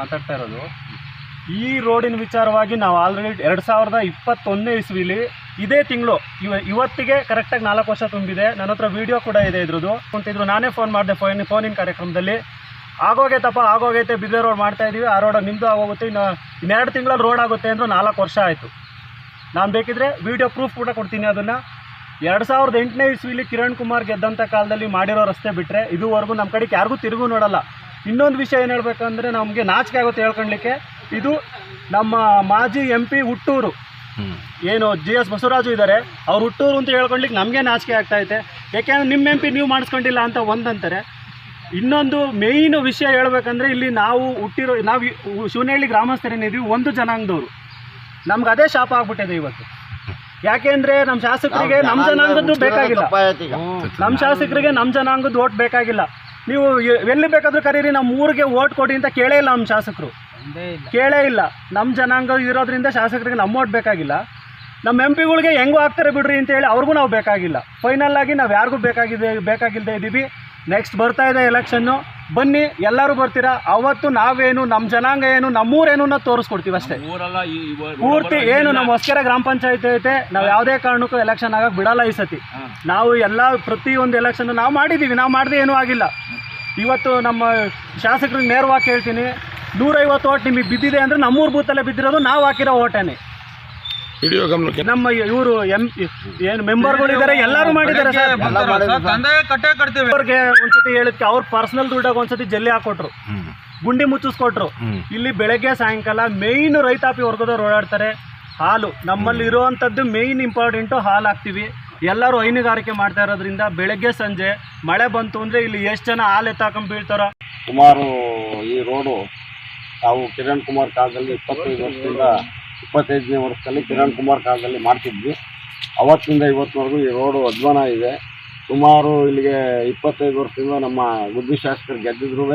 ಮಾತಾಡ್ತಾ ಇರೋದು. ಈ ರೋಡಿನ ವಿಚಾರವಾಗಿ ನಾವು ಆಲ್ರೆಡಿ ಎರಡು ಸಾವಿರದ ಇಪ್ಪತ್ತೊಂದನೇ ಇಸ್ವಿಲಿ ಇದೇ ತಿಂಗಳು ಇವ, ಇವತ್ತಿಗೆ ಕರೆಕ್ಟಾಗಿ ನಾಲ್ಕು ವರ್ಷ ತುಂಬಿದೆ. ನನ್ನ ಹತ್ರ ವೀಡಿಯೋ ಕೂಡ ಇದೆ ಇದ್ರದ್ದು. ಕುಂತಿದ್ರು ನಾನೇ ಫೋನ್ ಮಾಡಿದೆ ಫೋನ್ ಫೋನಿನ ಕಾರ್ಯಕ್ರಮದಲ್ಲಿ. ಆಗೋಗೈತಪ್ಪ ಆಗೋಗೈತೆ ಬಿದ್ದೆ ರೋಡ್ ಮಾಡ್ತಾ ಇದ್ದೀವಿ ಆ ರೋಡ್ ನಿಮ್ಮದು ಆಗೋಗುತ್ತೆ. ಇನ್ನು ಇನ್ನೆರಡು ತಿಂಗಳಲ್ಲಿ ರೋಡ್ ಆಗುತ್ತೆ ಅಂದ್ರು ನಾಲ್ಕು ವರ್ಷ ಆಯಿತು. ನಾನು ಬೇಕಿದ್ರೆ ವಿಡಿಯೋ ಪ್ರೂಫ್ ಕೂಡ ಕೊಡ್ತೀನಿ ಅದನ್ನು. ಎರಡು ಸಾವಿರದ ಎಂಟನೇ ಇಸ್ವಿಲಿ ಕಿರಣ್ ಕುಮಾರ್ ಗೆದ್ದಂಥ ಕಾಲದಲ್ಲಿ ಮಾಡಿರೋ ರಸ್ತೆ ಬಿಟ್ಟರೆ ಇದುವರೆಗೂ ನಮ್ಮ ಕಡೆಗೆ ಯಾರಿಗೂ ತಿರುಗು ನೋಡಲ್ಲ. ಇನ್ನೊಂದು ವಿಷಯ ಏನು ಹೇಳ್ಬೇಕಂದ್ರೆ ನಮಗೆ ನಾಚಿಕೆ ಆಗುತ್ತೆ ಹೇಳ್ಕೊಳ್ಲಿಕ್ಕೆ. ಇದು ನಮ್ಮ ಮಾಜಿ ಎಂ ಪಿ ಹುಟ್ಟೂರು. ಏನು ಜಿ ಎಸ್ ಬಸವರಾಜು ಇದ್ದಾರೆ ಅವ್ರು ಹುಟ್ಟೂರು ಅಂತ ಹೇಳ್ಕೊಳ್ಲಿಕ್ಕೆ ನಮಗೆ ನಾಚಿಕೆ ಆಗ್ತಾ ಐತೆ. ಯಾಕೆಂದ್ರೆ ನಿಮ್ಮ ಎಂ ಪಿ ನೀವು ಮಾಡಿಸ್ಕೊಂಡಿಲ್ಲ ಅಂತ ಒಂದಂತಾರೆ. ಇನ್ನೊಂದು ಮೇಯ್ನ್ ವಿಷಯ ಹೇಳ್ಬೇಕಂದ್ರೆ ಇಲ್ಲಿ ನಾವು ಹುಟ್ಟಿರೋ ನಾವು ಶಿವನಹಳ್ಳಿ ಗ್ರಾಮಸ್ಥರೇನಿದ್ವಿ ಒಂದು ಜನಾಂಗದವರು. ನಮ್ಗೆ ಅದೇ ಶಾಪ ಆಗ್ಬಿಟ್ಟಿದೆ ಇವತ್ತು. ಯಾಕೆಂದ್ರೆ ನಮ್ಮ ಶಾಸಕರಿಗೆ ನಮ್ಮ ಜನಾಂಗದ್ದು ಬೇಕಾಗಿಲ್ಲ. ನಮ್ಮ ಶಾಸಕರಿಗೆ ನಮ್ಮ ಜನಾಂಗದ ಓಟ್ ಬೇಕಾಗಿಲ್ಲ. ನೀವು ಎಲ್ಲಿ ಬೇಕಾದ್ರೂ ಕರೀರಿ ನಮ್ಮ ಊರಿಗೆ ಓಟ್ ಕೊಡಿ ಅಂತ ಕೇಳೇ ಇಲ್ಲ ನಮ್ಮ ಶಾಸಕರು. ಕೇಳೇ ಇಲ್ಲ. ನಮ್ಮ ಜನಾಂಗ ಇರೋದ್ರಿಂದ ಶಾಸಕರಿಗೆ ನಮ್ಮ ಓಟ್ ಬೇಕಾಗಿಲ್ಲ. ನಮ್ಮ ಎಂ ಪಿಗಳಿಗೆ ಹೆಂಗೂ ಆಗ್ತಾರೆ ಬಿಡ್ರಿ ಅಂತೇಳಿ ಅವ್ರಿಗೂ ನಾವು ಬೇಕಾಗಿಲ್ಲ. ಫೈನಲ್ ಆಗಿ ನಾವು ಯಾರಿಗೂ ಬೇಕಾಗಿದೆ ಬೇಕಾಗಿಲ್ಲದೆ ಇದ್ದೀವಿ ನೆಕ್ಸ್ಟ್ ಬರ್ತಾ ಇದೆ ಎಲೆಕ್ಷನ್ನು ಬನ್ನಿ ಎಲ್ಲರೂ ಬರ್ತೀರಾ? ಅವತ್ತು ನಾವೇನು ನಮ್ಮ ಜನಾಂಗ ಏನು ನಮ್ಮೂರೇನು ನಾವು ತೋರಿಸ್ಕೊಡ್ತೀವಿ ಅಷ್ಟೇ. ಪೂರ್ತಿ ಏನು ನಮ್ಮ ಹೊಸಕೆರೆ ಗ್ರಾಮ ಪಂಚಾಯತಿ ಐತೆ ನಾವು ಯಾವುದೇ ಕಾರಣಕ್ಕೂ ಎಲೆಕ್ಷನ್ ಆಗಕ್ಕೆ ಬಿಡಲ್ಲ ಈ ಸತಿ. ನಾವು ಎಲ್ಲ ಪ್ರತಿಯೊಂದು ಎಲೆಕ್ಷನ್ ನಾವು ಮಾಡಿದ್ದೀವಿ ನಾವು ಮಾಡದೆ ಏನೂ ಆಗಿಲ್ಲ. ಇವತ್ತು ನಮ್ಮ ಶಾಸಕರಿಗೆ ನೇರವಾಗಿ ಕೇಳ್ತೀನಿ ನೂರೈವತ್ತು ಓಟ್ ನಿಮಗೆ ಬಿದ್ದಿದೆ ಅಂದರೆ ನಮ್ಮೂರು ಬೂತಲ್ಲೇ ಬಿದ್ದಿರೋದು ನಾವು ಹಾಕಿರೋ ಓಟೇನೆ. ವಿಡಿಯೋ ಗಮನಕ್ಕೆ. ನಮ್ಮ ಇವರು ಎಂ ಏನು ಮೆಂಬರ್ಗಳು ಇದ್ದಾರೆ ಎಲ್ಲರೂ ಮಾಡಿದ್ದಾರೆ ಸರ್. ಕಟ್ಟೆ ಕಟ್ತೀವಿ. ಅವ್ರಿಗೆ ಒಂದ್ಸತಿ ಹೇಳಿದ್ಕೆ ಅವ್ರ ಪರ್ಸನಲ್ ದುಡ್ಡಾಗ ಒಂದ್ಸತಿ ಜಲ್ಲಿ ಹಾಕೊಟ್ರು. ಗುಂಡಿ ಮುಚ್ಚಿಸ್ಕೊಟ್ರು. ಇಲ್ಲಿ ಬೆಳಗ್ಗೆ ಸಾಯಂಕಾಲ ಮೇಯ್ನ್ ರೈತಾಪಿ ವರ್ಗದವ್ರು ಓಡಾಡ್ತಾರೆ. ಹಾಲು ನಮ್ಮಲ್ಲಿ ಇರುವಂಥದ್ದು ಮೇಯ್ನ್ ಇಂಪಾರ್ಟೆಂಟು ಹಾಲು ಹಾಕ್ತೀವಿ. ಎಲ್ಲರೂ ಹೈನುಗಾರಿಕೆ ಮಾಡ್ತಾ ಇರೋದ್ರಿಂದ ಬೆಳಗ್ಗೆ, ಸಂಜೆ ಮಳೆ ಬಂತು ಅಂದರೆ ಇಲ್ಲಿ ಎಷ್ಟು ಜನ ಹಾಲು ಎತ್ತಾಕೊಂಡು ಬೀಳ್ತಾರ? ಸುಮಾರು ಈ ರೋಡು, ನಾವು ಕಿರಣ್ ಕುಮಾರ್ ಕಾಲದಲ್ಲಿ ಇಪ್ಪತ್ತೈದು ವರ್ಷದಿಂದ ಇಪ್ಪತ್ತೈದನೇ ವರ್ಷದಲ್ಲಿ ಕಿರಣ್ ಕುಮಾರ್ ಕಾಲದಲ್ಲಿ ಮಾಡ್ತಿದ್ವಿ. ಅವತ್ತಿಂದ ಇವತ್ತಿನವರೆಗೂ ಈ ರೋಡು ಅಧ್ವಾನ ಇದೆ. ಸುಮಾರು ಇಲ್ಲಿಗೆ ಇಪ್ಪತ್ತೈದು ವರ್ಷದಿಂದ ನಮ್ಮ ಗುಬ್ಬಿ ಶಾಸಕರು ಗೆದ್ದಿದ್ರು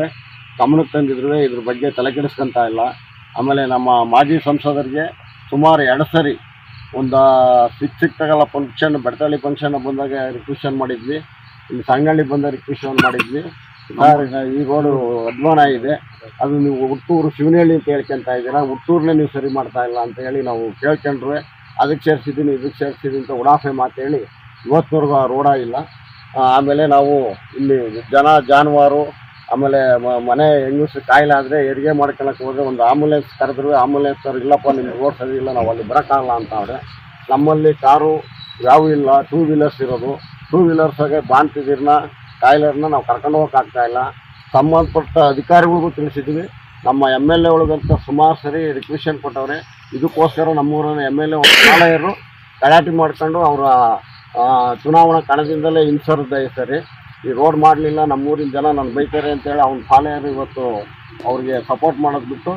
ಗಮನಕ್ಕೆ ತಂದಿದ್ರು ಇದ್ರ ಬಗ್ಗೆ ತಲೆ ಕೆಡಿಸ್ಕೊಂತ ಇಲ್ಲ. ಆಮೇಲೆ ನಮ್ಮ ಮಾಜಿ ಸಂಸದರಿಗೆ ಸುಮಾರು ಎರಡು ಸರಿ ಒಂದು ಸಿಕ್ ಸಿಕ್ತಾಗಲ್ಲ ಫಂಕ್ಷನ್ ಬೆಡ್ತಳ್ಳಿ ಫಂಕ್ಷನ್ ಬಂದಾಗ ರಿಕ್ವೆಷನ್ ಮಾಡಿದ್ವಿ. ಇಲ್ಲಿ ಸಂಗಳ್ಳಿ ಬಂದ ರಿಕ್ವೆಷನ್ ಮಾಡಿದ್ವಿ. ಸರ್ ಈ ರೋಡು ಅಧ್ವಾನ ಇದೆ ಅದು ನೀವು ಹುಟ್ಟೂರು ಶಿವನಹಳ್ಳಿ ಅಂತ ಹೇಳ್ಕೊಂತ ಇದ್ದೀರಾ? ಹುಟ್ಟೂರನ್ನೇ ನೀವು ಸರಿ ಮಾಡ್ತಾ ಇಲ್ಲ ಅಂತ ಹೇಳಿ ನಾವು ಕೇಳ್ಕೊಂಡ್ರೆ ಅದಕ್ಕೆ ಸೇರಿಸಿದ್ದೀನಿ, ಇದಕ್ಕೆ ಸೇರಿಸಿದ್ದೀನಿ ಅಂತ ಉಡಾಫೆ ಮಾತು ಹೇಳಿ ಇವತ್ತಿನವರೆಗೂ ಆ ರೋಡ ಇಲ್ಲ. ಆಮೇಲೆ ನಾವು ಇಲ್ಲಿ ಜನ, ಜಾನುವಾರು ಆಮೇಲೆ ಮನೆ ಹೆಂಗಸು ಕಾಯಿಲೆ ಆದರೆ ಹೆರಿಗೆ ಮಾಡ್ಕೊಳಕ್ಕೆ ಹೋದ್ರೆ ಒಂದು ಆಂಬುಲೆನ್ಸ್ ಕರೆದ್ರು ಆಂಬುಲೆನ್ಸ್ ಅವ್ರು, ಇಲ್ಲಪ್ಪ, ನಿಮ್ಗೆ ರೋಡ್ ಸರಿ ಇಲ್ಲ, ನಾವು ಅಲ್ಲಿ ಬರೋಕ್ಕಾಗಲ್ಲ ಅಂತ ಅವ್ರೆ. ನಮ್ಮಲ್ಲಿ ಕಾರು ಯಾವ ಇಲ್ಲ ಟೂ ವೀಲರ್ಸ್ ಇರೋದು. ಟೂ ವೀಲರ್ಸಾಗೆ ಬಾಣ್ತಿದ್ದೀರನ್ನ ಕಾಯಿಲೆರ್ನ ನಾವು ಕರ್ಕೊಂಡು ಹೋಗೋಕ್ಕಾಗ್ತಾ ಇಲ್ಲ. ಸಂಬಂಧಪಟ್ಟ ಅಧಿಕಾರಿಗಳಿಗೂ ತಿಳಿಸಿದ್ವಿ. ನಮ್ಮ ಎಂ ಎಲ್ ಎಗಳಿಗಂತ ಸುಮಾರು ಸರಿ ರಿಕ್ವೆಷನ್ ಕೊಟ್ಟವ್ರೆ. ಇದಕ್ಕೋಸ್ಕರ ನಮ್ಮೂರಿನ ಎಂ ಎಲ್ ಎ ಗಲಾಟೆ ಮಾಡ್ಕೊಂಡು ಅವರ ಚುನಾವಣಾ ಕಣದಿಂದಲೇ ಹಿಂಸರ್ದ ಸರಿ. ಈ ರೋಡ್ ಮಾಡಲಿಲ್ಲ ನಮ್ಮೂರಿನ ಜನ ನಾನು ಬೈತಾರೆ ಅಂತೇಳಿ ಅವ್ನ ಪಾಲೆಯರು ಇವತ್ತು ಅವ್ರಿಗೆ ಸಪೋರ್ಟ್ ಮಾಡೋದು ಬಿಟ್ಟು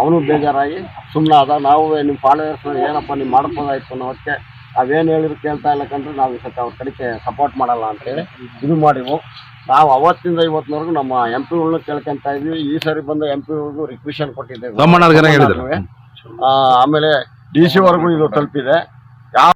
ಅವನು ಬೇಜಾರಾಗಿ ಸುಮ್ಮನೆ ಅದ ನಾವು ನಿಮ್ಮ ಫಾಲೋಯರ್ಸ್ ಏನಪ್ಪ ನೀವು ಮಾಡ್ಬೋದಾಯ್ತು ಅನ್ನೋದಕ್ಕೆ ನಾವೇನು ಹೇಳಿದ್ರು ಕೇಳ್ತಾ ಇಲ್ಲ ಕಂಡ್ರೆ ನಾವು ಈ ಸತಿ ಅವ್ರ ಕಡೆಗೆ ಸಪೋರ್ಟ್ ಮಾಡಲ್ಲ ಅಂತೇಳಿ ಇದು ಮಾಡಿವು ನಾವು ಅವತ್ತಿಂದ ಇವತ್ತಿನವರೆಗೂ ನಮ್ಮ ಎಂ ಪಿಗಳನ್ನ ಕೇಳ್ಕೊಂತ ಇದ್ವಿ. ಈ ಸರಿ ಬಂದ ಎಂ ಪಿಗಳಿಗೂ ರಿಕ್ವಿಷನ್ ಕೊಟ್ಟಿದ್ದೇವೆ. ಆಮೇಲೆ ಡಿ ಸಿ ವರೆಗೂ ಇದು ತಲುಪಿದೆ.